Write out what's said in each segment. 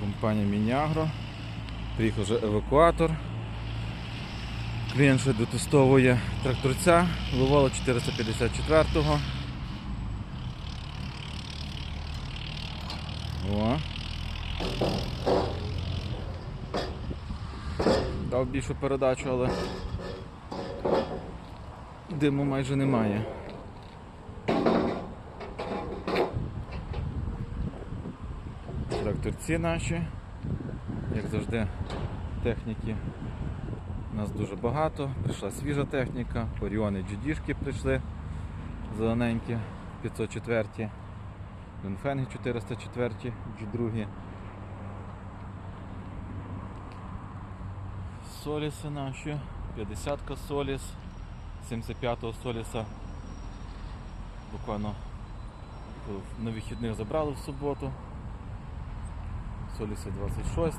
Компанія Мінягро. Приїхав вже евакуатор. Клієнт ще дотестовує тракторця Ловало 454-го. О. Дав більшу передачу, але диму майже немає. Тракторці наші, як завжди, техніки у нас дуже багато. Прийшла свіжа техніка, Оріони GD-шки прийшли зелененькі, 504, Донфенги 404, G2. Соліси наші, 50-ка Соліс, 75-го Соліса. Буквально на вихідних забрали в суботу. Соліси 26.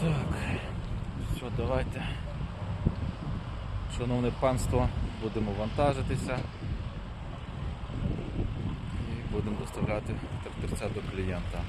Так, що, давайте. Шановне панство, будемо вантажитися і будемо доставляти тракторця до клієнта.